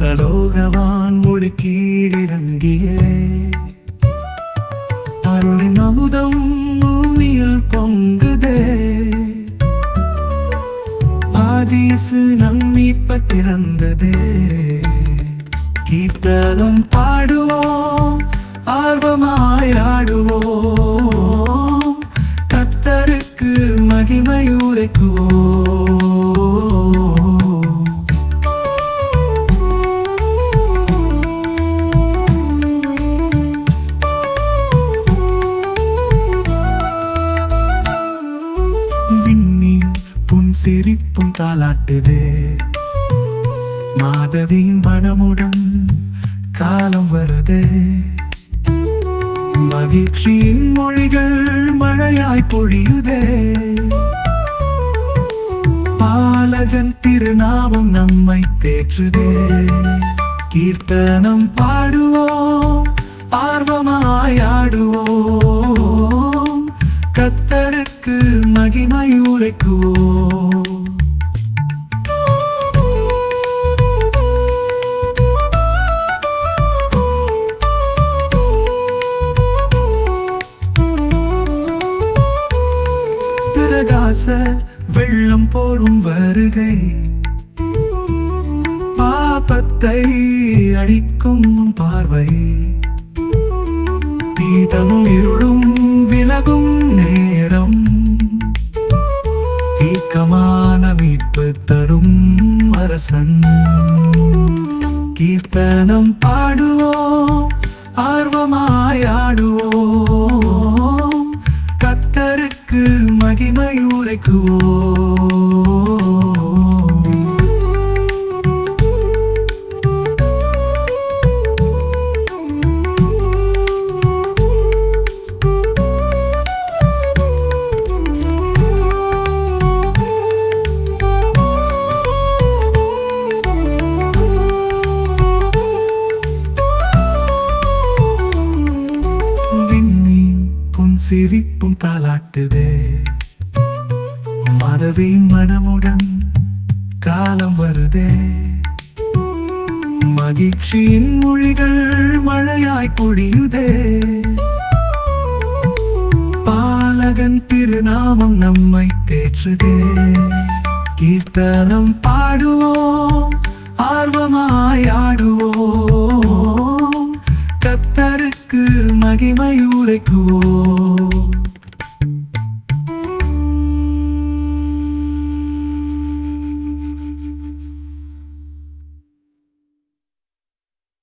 பரலோகவான் கீழிறங்கிய அருளின் அமுதம் பூமியில் பொங்குதே. ஆதீசு நம்மீப்ப பிறந்ததே கீர்த்தனம் பாடுவோம் ஆர்வமாயாடுவோம் கத்தருக்கு மகிமை சிரிப்பும் தாளாட்டுது. மாதவியின் மனமுடன் காலம் வருது. மகிழ்ச்சியின் மொழிகள் மழையாய் பொழியுதே. பாலகன் திருநாமம் நம்மை தேற்றுதே. கீர்த்தனம் பாடுவோம் ஆர்வமாய் ஆடுவோம். கத்தருக்கு மகிமை உரைக்குவோம். பிரகாச வெள்ளம் போலும் வருகை. பாபத்தை அழிக்கும் பார்வை. தீதமும் இருளும் விலகும் நேரம். தீக்கமான மீட்பு தரும் அரசன். கீர்த்தனம் பாடுவோம் ஆர்வமாயாடுவோம் மகிமை உரைக்குவோம் சிரிப்பும் தாளாட்டுதே. மதவின் மனமுடன் காலம் வருதே. மகிழ்ச்சியின் மொழிகள் மழையாய் பொழியுதே. பாலகன் திருநாமம் நம்மை தேற்றுதே. கீர்த்தனம் பாடுவோம் ஆர்வமாய் ஆடுவோம். கத்தருக்கு மகிமை உரைக்குவோம்.